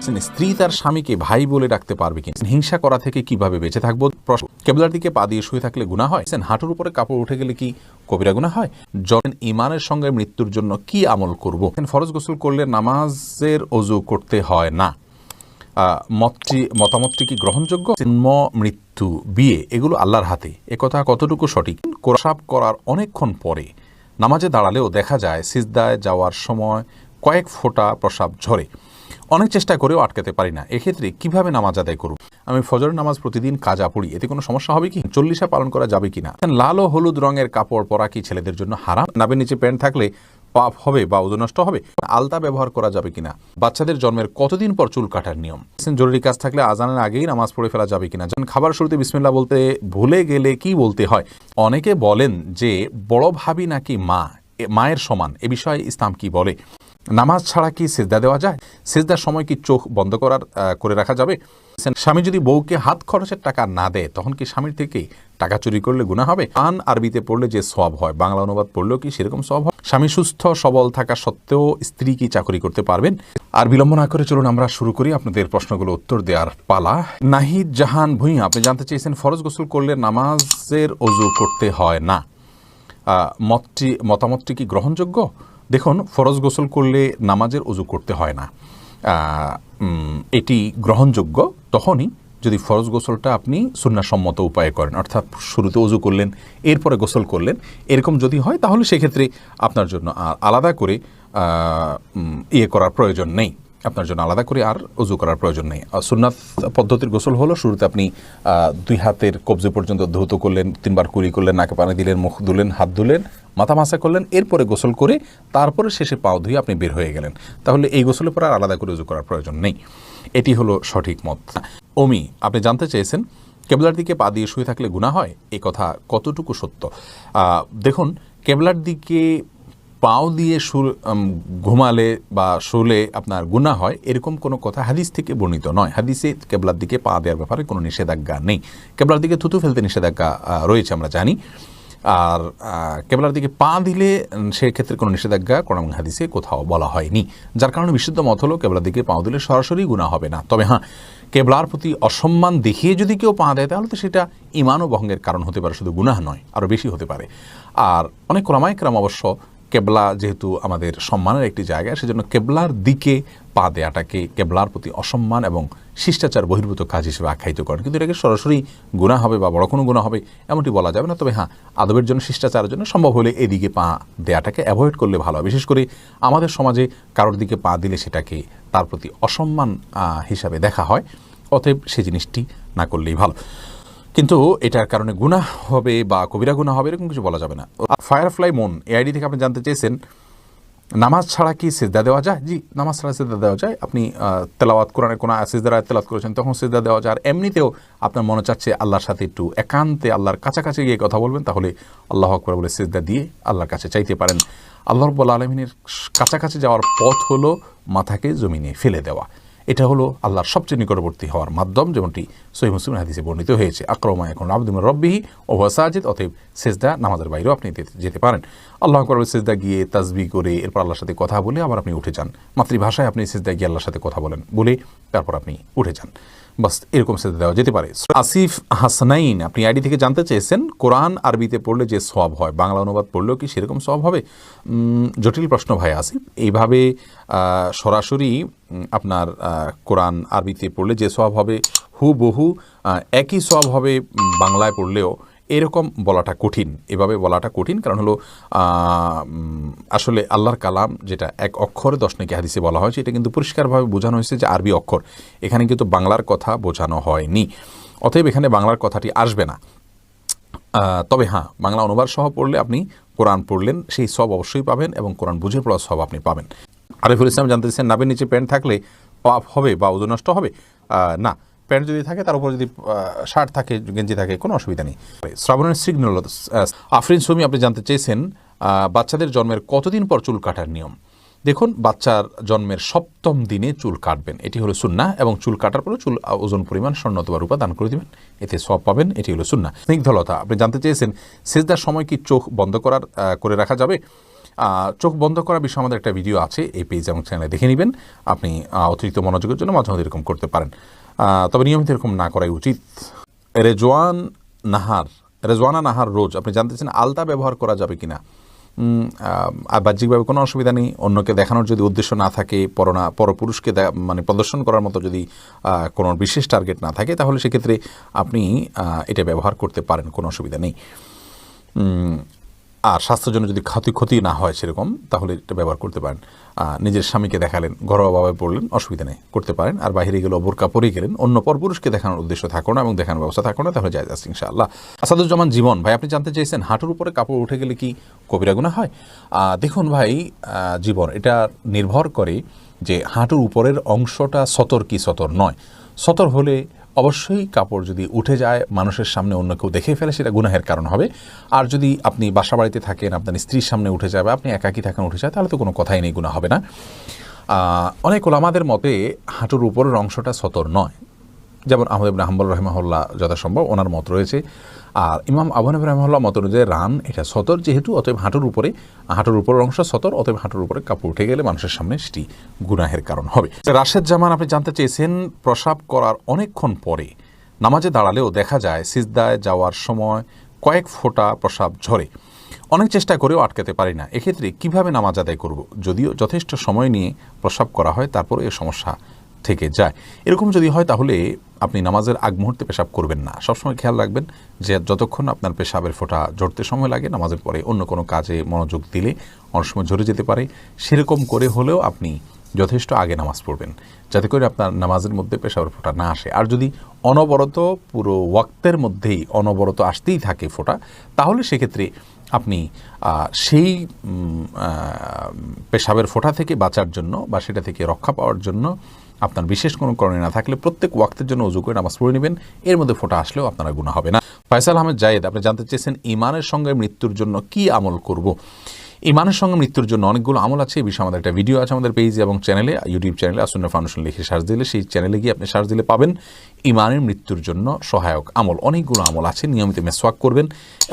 স্ত্রী তার স্বামীকে ভাই বলে ডাকতে পারবে কিনা? হিংসা করা থেকে কীভাবে বেঁচে থাকব? প্রশ্ন। কেবলার দিকে পা দিয়ে শুয়ে থাকলে গুণা হয়? হাঁটুর উপরে কাপড় উঠে গেলে কি কবিরা গুণা হয়? জন ইমানের সঙ্গে মৃত্যুর জন্য কি আমল করব? ফরজ গোসল করলে নামাজের অজু করতে হয় না। মতটি, মতামতটি কি গ্রহণযোগ্য? জন্ম, মৃত্যু, বিয়ে, এগুলো আল্লাহর হাতে। একথা কতটুকু সঠিক? কোরসাব করার অনেকক্ষণ পরে নামাজে দাঁড়ালেও দেখা যায়, সিজদায় যাওয়ার সময় কয়েক ফোঁটা প্রসাব ঝরে। অনেক চেষ্টা করেও আটকাতে পারি না। এক্ষেত্রে কীভাবে নামাজ আদায় করব? আমি ফজরের নামাজ প্রতিদিন কাজা পড়ি, এতে কোনো সমস্যা হবে কি? চল্লিশা পালন করা যাবে কিনা? লাল ও হলুদ রঙের কাপড় পরা কি ছেলেদের জন্য হারাম? নাবের নিচে প্যান্ট থাকলে পাপ হবে বা নষ্ট হবে? আলতা ব্যবহার করা যাবে কিনা? বাচ্চাদের জন্মের কতদিন পর চুল কাটার নিয়ম? জরুরি কাজ থাকলে আজানের আগেই নামাজ পড়ে ফেলা যাবে কিনা? যেমন খাবার শুরুতে বিসমিল্লা বলতে ভুলে গেলে কি বলতে হয়? অনেকে বলেন যে, বড় ভাবি নাকি মা? মায়ের সমান। এ বিষয়ে ইসলাম কি বলে? নামাজ ছাড়া কি সেজদা দেওয়া যায়? সেজদার সময় কি চোখ বন্ধ করার করে রাখা যাবে? স্বামী যদি বউকে হাত খরচের টাকা না দেয়, তখন কি স্বামীর থেকে টাকা চুরি করলে গুণা হবে? আন আরবিতে পড়লে যে সব হয়, বাংলা অনুবাদ পড়লেও কি সেরকম সব হয়? স্বামী সুস্থ, সবল থাকা সত্ত্বেও স্ত্রী কি চাকরি করতে পারবেন? আর বিলম্ব না করে চলুন আমরা শুরু করি আপনাদের প্রশ্নগুলো উত্তর দেওয়ার পালা। নাহিদ জাহান ভুঁইয়া, আপনি জানতে চেয়েছেন ফরজ গোসল করলে নামাজের অজু করতে হয় না। মতটি মতামতটি কি গ্রহণযোগ্য? দেখুন, ফরজ গোসল করলে নামাজের অজু করতে হয় না। এটি গ্রহণযোগ্য তখনই যদি ফরজ গোসলটা আপনি সুন্নাসম্মত উপায়ে করেন, অর্থাৎ শুরুতে অজু করলেন, এরপরে গোসল করলেন, এরকম যদি হয় তাহলে সেক্ষেত্রে আপনার জন্য আলাদা করে ইয়ে করার প্রয়োজন নেই। আপনার জন্য আলাদা করে আর অজু করার প্রয়োজন নেই। সুন্নাত পদ্ধতির গোসল হলো, শুরুতে আপনি দুই হাতের কবজে পর্যন্ত ধৌত করলেন, তিনবার কুড়ি করলেন, নাকে পানি দিলেন, মুখ ধুলেন, হাত ধুলেন, মাথা মাসা করলেন, এরপরে গোসল করে তারপরে শেষে পাও ধুয়ে আপনি বের হয়ে গেলেন। তাহলে এই গোসলের পর আর আলাদা করে উজু করার প্রয়োজন নেই। এটি হলো সঠিক মত। ওমি, আপনি জানতে চেয়েছেন, কেবলার দিকে পা দিয়ে শুয়ে থাকলে গুণা হয়? এই কথা কতটুকু সত্য? দেখুন, কেবলার দিকে পাও দিয়ে সুর ঘুমালে বা শুলে আপনার গুণা হয়, এরকম কোনো কথা হাদিস থেকে বর্ণিত নয়। হাদিসে কেবলার দিকে পা দেওয়ার ব্যাপারে কোনো নিষেধাজ্ঞা নেই। কেবলার দিকে থুতু ফেলতে নিষেধাজ্ঞা রয়েছে, আমরা জানি। আর কেবলার দিকে পা দিলে সেক্ষেত্রে কোনো নিষেধাজ্ঞা কোরআন হাদিসে কোথাও বলা হয়নি। যার কারণে বিশুদ্ধ মত হলো, কেবলার দিকে পা দিলে সরাসরি গুণা হবে না। তবে হ্যাঁ কেবলার প্রতি অসম্মান দেখিয়ে যদি কেউ পা দেয়, তাহলে তো সেটা ইমান ও ভঙ্গের কারণ হতে পারে, শুধু গুনাহ নয় আরও বেশি হতে পারে। আর অনেক কোরআমাইকরাম অবশ্য কেবলা যেহেতু আমাদের সম্মানের একটি জায়গা, সেজন্য কেবলার দিকে পা দেয়াটাকে কেবলার প্রতি অসম্মান এবং শিষ্টাচার বহির্ভূত কাজ হিসেবে আখ্যায়িত করেন কিন্তু এটাকে সরাসরি গুণা হবে বা বড় কোনো গুণা হবে এমনটি বলা যাবে না, তবে হ্যাঁ আদবের জন্য, শিষ্টাচারের জন্য সম্ভব হলে এদিকে পা দেয়াটাকে অ্যাভয়েড করলে ভালো হয়। বিশেষ করে আমাদের সমাজে কারোর দিকে পা দিলে সেটাকে তার প্রতি অসম্মান হিসাবে দেখা হয়, অতএব সে জিনিসটি না করলেই ভালো কিন্তু এটার কারণে গুনাহ হবে বা কবিরা গুনাহ হবে, এরকম কিছু বলা যাবে না। ফায়ারফ্লাই মন এআইডি থেকে আপনি জানতে চেয়েছেন, নামাজ ছাড়া কি সিজদা দেওয়া যায়? জি, নামাজ ছাড়া সিজদা দেওয়া যায়। আপনি তেলাওয়াত কোরআনের কোনো আয়াত তেলাওয়াত করেছেন, তখন সিজদা দেওয়া যায়। আর এমনিতেও আপনার মনে চাচ্ছে আল্লাহর সাথে একটু একান্তে, আল্লাহর কাছাকাছি গিয়ে কথা বলবেন, তাহলে আল্লাহ আকবর বলে সিজদা দিয়ে আল্লাহর কাছে চাইতে পারেন। আল্লাহ রব্বুল আলমিনের কাছাকাছি যাওয়ার পথ হলো মাথাকে জমিনে ফেলে দেওয়া। এটা হলো আল্লাহর সবচেয়ে নিকটবর্তী হওয়ার মাধ্যম, যেমনটি সহি মুসলিম হাদিসে বর্ণিত হয়েছে। আক্রমা এখন আব্দুল রব্বিহি ও সাজিদ, অতএব সেজদা নামাজের বাইরেও আপনি যেতে- যেতে পারেন। আল্লাহ করবে সেজদা গিয়ে তাজবি করে এরপর আল্লাহর সাথে কথা বলে আবার আপনি উঠে যান। মাতৃভাষায় আপনি সেজদা গিয়ে আল্লাহর সাথে কথা বলেন বলে তারপর আপনি উঠে যান। বাস, এরকম সেজদা দেওয়া যেতে পারে। আসিফ হাসনাইন, আপনি আইডি থেকে জানতে চেয়েছেন, কোরআন আরবিতে পড়লে যে সব হয়, বাংলা অনুবাদ পড়লেও কি সেরকম সব হবে? জটিল প্রশ্ন ভাই আসিফ, এইভাবে সরাসরি আপনার কোরআন আরবিতে পড়লে যে সব হবে হু বহু একই সব হবে বাংলায় পড়লেও এরকম বলাটা কঠিন। এভাবে বলাটা কঠিন কারণ হলো আসলে আল্লাহর কালাম যেটা এক অক্ষরে দশ নাকি হাদিসে বলা হয়েছে এটা কিন্তু পরিষ্কারভাবে বোঝানো হয়েছে যে আরবি অক্ষর। এখানে কিন্তু বাংলার কথা বোঝানো হয়নি। অতএব এখানে বাংলার কথাটি আসবে না। তবে হ্যাঁ বাংলা অনুবাদ সহ পড়লে আপনি কোরআন পড়লেন, সেই সব অবশ্যই পাবেন এবং কোরআন বুঝে পড়া সব আপনি পাবেন। আরিফুল ইসলাম জানতে চাইছেন নাবের নিচে প্যান্ট থাকলে পাপ হবে বা ওজন নষ্ট হবে? না। প্যান্ট যদি থাকে, তার উপর যদি শার্ট থাকে, গেঞ্জি থাকে, কোনো অসুবিধা নেই। শ্রাবণের সিগন্যাল আফরিন সুমি, আপনি জানতে চেয়েছেন বাচ্চাদের জন্মের কতদিন পর চুল কাটার নিয়ম? দেখুন, বাচ্চার জন্মের সপ্তম দিনে চুল কাটবেন। এটি হলো সুন্না এবং চুল কাটার পরে চুল ওজন, পরিমাণ স্বর্ণ অথবা রূপা দান করে দিবেন। এতে সব পাবেন, এটি হলো সুন্না স্নিগ্ধলতা, আপনি জানতে চেয়েছেন, সেজদার সময় কি চোখ বন্ধ করার করে রাখা যাবে? চোখ বন্ধ করা বিষয়ে আমাদের একটা ভিডিও আছে, এই পেজ এবং চ্যানেলে দেখে নেবেন। আপনি অতিরিক্ত মনোযোগের জন্য মাঝে মাঝে এরকম করতে পারেন। তবে নিয়মিত এরকম না করাই উচিত। রেজওয়ান নাহার, রেজওয়ানা নাহার রোজ, আপনি জানতে চান আলতা ব্যবহার করা যাবে কি না বাহ্যিকভাবে কোনো অসুবিধা নেই, অন্যকে দেখানোর যদি উদ্দেশ্য না থাকে, পরনা, পরপুরুষকে মানে প্রদর্শন করার মতো যদি কোনো বিশেষ টার্গেট না থাকে, তাহলে সেক্ষেত্রে আপনি এটা ব্যবহার করতে পারেন, কোনো অসুবিধা নেই। আর স্বাস্থ্যের জন্য যদি ক্ষতি ক্ষতি না হয় সেরকম, তাহলে এটা ব্যবহার করতে পারেন। নিজের স্বামীকে দেখালেন, ঘরোয়াভাবে পড়লেন, অসুবিধা নেই, করতে পারেন। আর বাইরে গেলে বোরকা পরে গেলেন, অন্য পরপুরুষকে দেখানোর উদ্দেশ্য থাকো না এবং দেখানোর ব্যবস্থা থাকো না, তাহলে যায় যাচ্ছে ইনশাআল্লাহ। আসাদুজ্জামান জীবন, ভাই, আপনি জানতে চাইছেন, হাঁটুর উপরে কাপড় উঠে গেলে কি কবিরা গুণা হয়? দেখুন ভাই জীবন, এটা নির্ভর করে যে হাঁটুর উপরের অংশটা সতর কি সতর নয়। সতর হলে অবশ্যই কাপড় যদি উঠে যায়, মানুষের সামনে অন্য কেউ দেখে ফেলে, সেটা গুনাহের কারণ হবে। আর যদি আপনি বাসা বাড়িতে থাকেন, আপনার স্ত্রীর সামনে উঠে যাবে আপনি একাকি থাকেন, উঠে যায়, তাহলে তো কোনো কথাই নেই গুণা হবে না। অনেক ওলামাদের মতে হাঁটুর উপরের অংশটা সতর নয়। যেমন আহমদ ইবনে হাম্বল যথাসম্ভব ওনার মত রয়েছে। আর ইমাম আবহানব রহমাল্লাহ মত অনুযায়ী রান এটা সতর যেহেতু, অতএব হাঁটুর উপরে, হাঁটুর উপরের অংশ সতর, অতএব হাঁটুর উপরে কাপড় উঠে গেলে মানুষের সামনে সেটি গুনাহের কারণ হবে। রাশেদ জামান, আপনি জানতে চেয়েছেন, প্রসাব করার অনেকক্ষণ পরে নামাজে দাঁড়ালেও দেখা যায় সিজদায় যাওয়ার সময় কয়েক ফোঁটা প্রসাব ঝরে। অনেক চেষ্টা করেও আটকাতে পারি না। এক্ষেত্রে কীভাবে নামাজ আদায় করব? যদিও যথেষ্ট সময় নিয়ে প্রসাব করা হয় তারপরে এ সমস্যা থেকে যায়। এরকম যদি হয় তাহলে আপনি নামাজের আগ মুহূর্তে পেশাব করবেন না। সবসময় খেয়াল রাখবেন যে যতক্ষণ আপনার পেশাবের ফোঁটা ঝরতে সময় লাগে, নামাজের পরে অন্য কোনো কাজে মনোযোগ দিলে অনেক সময় ঝরে যেতে পারে। সেরকম করে হলেও আপনি যথেষ্ট আগে নামাজ পড়বেন, যাতে করে আপনার নামাজের মধ্যে পেশাবের ফোঁটা না আসে। আর যদি অনবরত, পুরো ওয়াক্তের মধ্যেই অনবরত আসতেই থাকে ফোঁটা, তাহলে সেক্ষেত্রে আপনি সেই পেশাবের ফোঁটা থেকে বাঁচার জন্য বা সেটা থেকে রক্ষা পাওয়ার জন্য আপনার বিশেষ কোনো করণীয় না থাকলে প্রত্যেক ওয়াক্তের জন্য উজু করে নামাজ পড়ে নেবেন। এর মধ্যে ফোঁটা আসলেও আপনারা গুণা হবে না। ফয়সাল আহমেদ জায়েদ, আপনি জানতে চেয়েছেন ইমানের সঙ্গে মৃত্যুর জন্য কি আমল করব। ইমানের সঙ্গে মৃত্যুর জন্য অনেকগুলো আমল আছে। এই বিষয়ে আমাদের একটা ভিডিও আছে আমাদের পেজে এবং চ্যানেলে, ইউটিউব চ্যানেলে, আসন্ন ফাউন্ডেশন লিখে সার্চ দিলে সেই চ্যানেলে গিয়ে আপনি সার্চ দিলে পাবেন ইমানের মৃত্যুর জন্য সহায়ক আমল। অনেকগুলো আমল আছে, নিয়মিত মেসওয়াক করবেন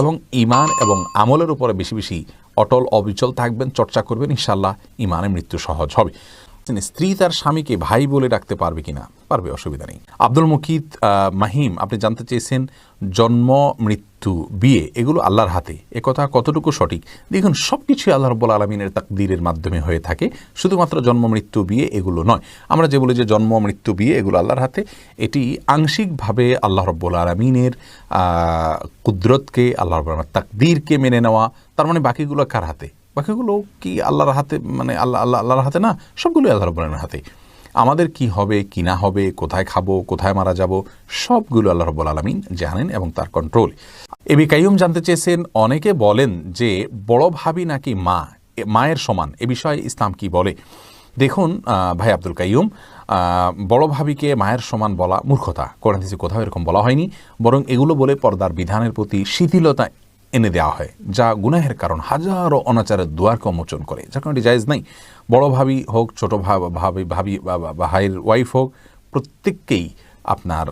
এবং ইমান এবং আমলের উপরে বেশি বেশি অটল অবিচল থাকবেন, চর্চা করবেন। ইনশাল্লাহ ইমানের মৃত্যু সহজ হবে। স্ত্রী তার স্বামীকে ভাই বলে ডাকতে পারবে কিনা, পারবে, অসুবিধা নেই। আব্দুল মুকিত মাহিম, আপনি জানতে চেয়েছেন, জন্ম, মৃত্যু, বিয়ে, এগুলো আল্লাহর হাতে। একথা কতটুকু সঠিক? দেখুন সব কিছুই আল্লাহ রব্বুল আলমিনের তাকদিরের মাধ্যমে হয়ে থাকে। শুধুমাত্র জন্ম, মৃত্যু, বিয়ে, এগুলো নয়। আমরা যে বলি যে জন্ম, মৃত্যু, বিয়ে, এগুলো আল্লাহর হাতে, এটি আংশিকভাবে আল্লাহ রব্বুল আলমিনের কুদরতকে, আল্লাহ রব্বুল তাকদিরকে মেনে নেওয়া। তার মানে বাকিগুলো কার হাতে? বাকিগুলো কি আল্লাহর হাতে মানে আল্লাহ আল্লাহ আল্লাহর হাতে না সবগুলোই আল্লাহ রব্বুল আলমিনের হাতে আমাদের কি হবে কি না হবে কোথায় খাব কোথায় মারা যাব সবগুলো আল্লাহ রব্বুল আলমিন জানেন এবং তার কন্ট্রোল এবি কাইয়ুম জানতে চেয়েছেন অনেকে বলেন যে বড় ভাবি নাকি মা? মায়ের সমান এ বিষয়ে ইসলাম কি বলে? দেখুন ভাই আব্দুল কাইয়ুম আহ, বড় ভাবিকে মায়ের সমান বলা মূর্খতা। কোরআন কোথাও এরকম বলা হয়নি বরং এগুলো বলে পর্দার বিধানের প্রতি শিথিলতা এনে দেওয়া হয়, যা গুনাহের কারণ। হাজারো অনাচারের দুয়ারকে উন্মোচন করে। যার কারণে এটি জায়েজ নাই। বড় ভাবি হোক, ছোট ভাবি ভাবি বা ভাইয়ের ওয়াইফ হোক, প্রত্যেককেই আপনার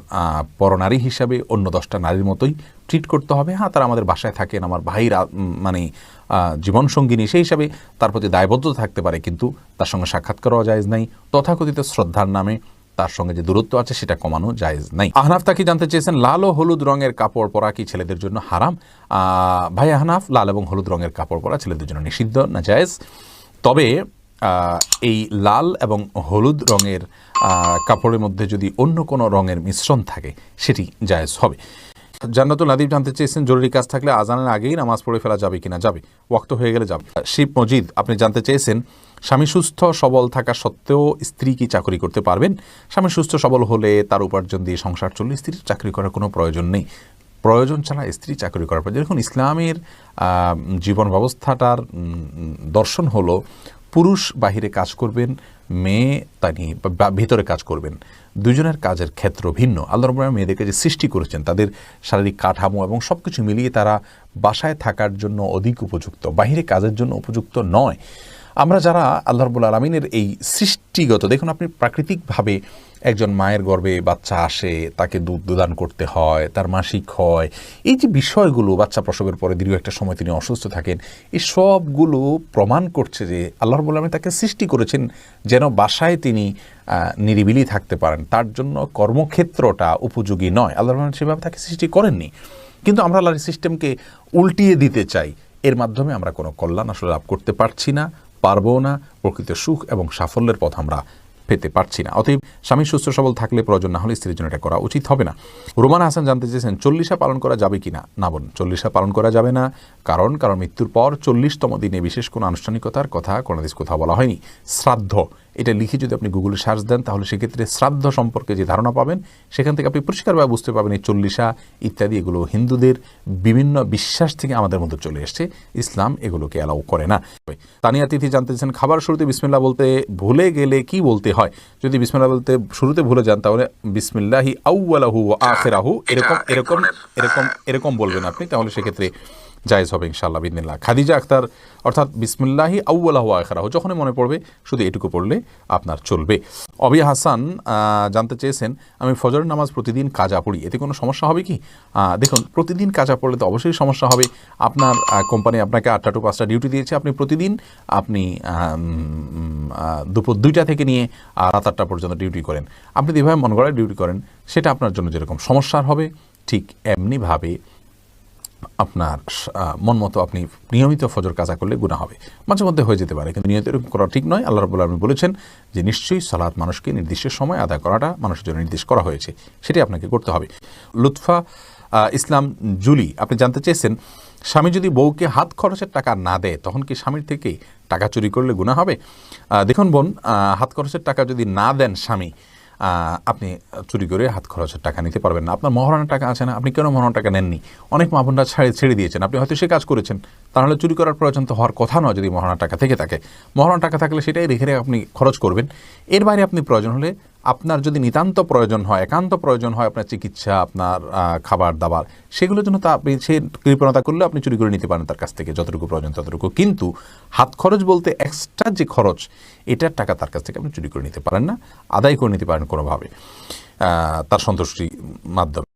পরনারী হিসাবে অন্য দশটা নারীর মতোই ট্রিট করতে হবে। হ্যাঁ তারা আমাদের বাসায় থাকেন, আমার ভাইয়ের মানে জীবনসঙ্গিনী, সেই হিসাবে তার প্রতি দায়বদ্ধ থাকতে পারে, কিন্তু তার সঙ্গে সাক্ষাৎ করাও জায়েজ নাই। তথাকথিত শ্রদ্ধার নামে তার সঙ্গে যে দূরত্ব আছে সেটা কমানো জায়েজ নাই। আহনাফ তাকে জানতে চেয়েছেন, লাল ও হলুদ রঙের কাপড় পরা কি ছেলেদের জন্য হারাম? ভাই আহনাফ, লাল এবং হলুদ রঙের কাপড় পরা ছেলেদের জন্য নিষিদ্ধ, না জায়েজ? তবে এই লাল এবং হলুদ রঙের কাপড়ের মধ্যে যদি অন্য কোনো রঙের মিশ্রণ থাকে, সেটি জায়েজ হবে। জান্নাতুল নাদিব জানতে চেয়েছেন, জরুরি কাজ থাকলে আজানের আগেই নামাজ পড়ে ফেলা যাবে কিনা? যাবে। ওয়াক্ত হয়ে গেলে যাবে। শিব মজিদ, আপনি জানতে চেয়েছেন স্বামী সুস্থ, সবল থাকা সত্ত্বেও স্ত্রী কি চাকরি করতে পারবেন? স্বামী সুস্থ, সবল হলে তার উপার্জন দিয়ে সংসার চললে স্ত্রীর চাকরি করার কোনো প্রয়োজন নেই। প্রয়োজন ছাড়া স্ত্রী চাকরি করার প্রয়োজন দেখুন, ইসলামের জীবন ব্যবস্থাটার দর্শন হলো পুরুষ বাহিরে কাজ করবেন, মেয়ে তানি বা- ভিতরে কাজ করবেন। দুজনের কাজের ক্ষেত্র ভিন্ন। আল্লাহ রব্বুল মেয়েদেরকে যে সৃষ্টি করেছেন, তাদের শারীরিক কাঠামো এবং সব কিছু মিলিয়ে তারা বাসায় থাকার জন্য অধিক উপযুক্ত, বাহিরে কাজের জন্য উপযুক্ত নয়। আমরা যারা আল্লাহ রবুল আলমিনের এই সৃষ্টিগত, দেখুন আপনি প্রাকৃতিকভাবে একজন মায়ের গর্ভে বাচ্চা আসে, তাকে দুধ দুদান করতে হয়, তার মাসিক হয়, এই যে বিষয়গুলো বাচ্চা প্রসবের পরে দীর্ঘ একটা সময় তিনি অসুস্থ থাকেন এই সবগুলো প্রমাণ করছে যে আল্লাহ রবুল আলমী তাকে সৃষ্টি করেছেন যেন বাসায় তিনি নিরিবিলি থাকতে পারেন। তার জন্য কর্মক্ষেত্রটা উপযোগী নয়। আল্লাহ রহমান সেভাবে তাকে সৃষ্টি করেননি। কিন্তু আমরা আল্লাহর সিস্টেমকে উল্টিয়ে দিতে চাই। এর মাধ্যমে আমরা কোনো কল্যাণ আসলে লাভ করতে পারছি না। পারব না, প্রকৃত সুখ এবং সাফল্যের পথ আমরা পেতে পারছি না। অতএব স্বামী সুস্থ সবল থাকলে প্রয়োজন না হলে স্ত্রীর জন্য এটা করা উচিত হবে না। রোমান হাসান জানতে চেয়েছেন, চল্লিশা পালন করা যাবে কি না না বলুন চল্লিশা পালন করা যাবে না। কারণ কারণ মৃত্যুর পর চল্লিশতম দিনে বিশেষ কোনো আনুষ্ঠানিকতার কথা কোনো দেশ কোথাও বলা হয়নি। শ্রাদ্ধ। এটা লিখে যদি আপনি গুগলে সার্চ দেন, তাহলে সেক্ষেত্রে শ্রাদ্ধ সম্পর্কে যে ধারণা পাবেন, সেখান থেকে আপনি পরিষ্কারভাবে বুঝতে পারবেন এই চল্লিশা ইত্যাদি, এগুলো হিন্দুদের বিভিন্ন বিশ্বাস থেকে আমাদের মধ্যে চলে এসছে। ইসলাম এগুলোকে অ্যালাউ করে না। তানিয়া তিথি জানতে চান, খাবার শুরুতে বিসমিল্লা বলতে ভুলে গেলে কি বলতে হয়? যদি বিসমিল্লা বলতে শুরুতে ভুলে যান, তাহলে বিসমিল্লাহি আউ্লাহু আখেরাহু, এরকম এরকম এরকম এরকম বলবেন আপনি। তাহলে সেক্ষেত্রে জায়েজ হবে ইনশাআল্লাহ বিদিনিল্লাহ খাদিজা আক্তার অর্থাৎ বিসমিল্লাহি আউ্লাহু আখেরাহু, যখনই মনে পড়বে, শুধু এটুকু পড়লে আপনার চলবে। অবি হাসান জানতে চেয়েছেন, আমি ফজরের নামাজ প্রতিদিন কাজা পড়ি, এতে কোনো সমস্যা হবে কি? দেখুন, প্রতিদিন কাজা পড়লে তো অবশ্যই সমস্যা হবে। আপনার কোম্পানি আপনাকে আটটা টু পাঁচটা ডিউটি দিয়েছে, আপনি প্রতিদিন, আপনি দুপুর দুইটা থেকে নিয়ে রাত আটটা পর্যন্ত ডিউটি করেন। আপনি যেভাবে মন গড়ায় ডিউটি করেন, সেটা আপনার জন্য যেরকম সমস্যার হবে, ঠিক এমনিভাবে আপনার মন মতো আপনি নিয়মিত ফজর কাজা করলে গুণা হবে। মাঝে মধ্যে হয়ে যেতে পারে, কিন্তু নিয়মিত এরকম করা ঠিক নয়। আল্লাহ রবুল্লা আপনি বলেছেন যে নিশ্চয়ই সালাত মানুষকে নির্দিষ্ট সময় আদায় করাটা মানুষের জন্য নির্দেশ করা হয়েছে। সেটি আপনাকে করতে হবে। লুৎফা ইসলাম জুলি, আপনি জানতে চেয়েছেন, স্বামী যদি বউকে হাত খরচের টাকা না দেয়, তখন কি স্বামীর থেকে টাকা চুরি করলে গুণা হবে? দেখুন বোন হাত খরচের টাকা যদি না দেন স্বামী আপনি চুরি করে হাত খরচের টাকা নিতে পারবেন না। আপনার মহারণার টাকা আছে না? আপনি কেন মহারণার টাকা নেননি? অনেক মা ছাড়ে ছেড়ে দিয়েছেন। আপনি হয়তো সে কাজ করেছেন। তাহলে চুরি করার প্রয়োজন তো হওয়ার কথা নয় যদি মহারণার টাকা থেকে থাকে। মহারণার টাকা থাকলে সেটাই রেখে আপনি খরচ করবেন। এর বাইরে আপনি প্রয়োজন হলে আপনার যদি নিতান্ত প্রয়োজন হয়, একান্ত প্রয়োজন হয় আপনার চিকিৎসা, আপনার খাবার দাবার সেগুলোর জন্য তা আপনি সে কৃপণতা করলে আপনি চুরি করে নিতে পারেন তার কাছ থেকে, যতটুকু প্রয়োজন ততটুকু। কিন্তু হাত খরচ বলতে এক্সট্রা যে খরচ, এটার টাকা তার কাছ থেকে আপনি চুরি করে নিতে পারেন না, আদায় করে নিতে পারেন কোনোভাবে। তার সন্তুষ্টির মাধ্যমে।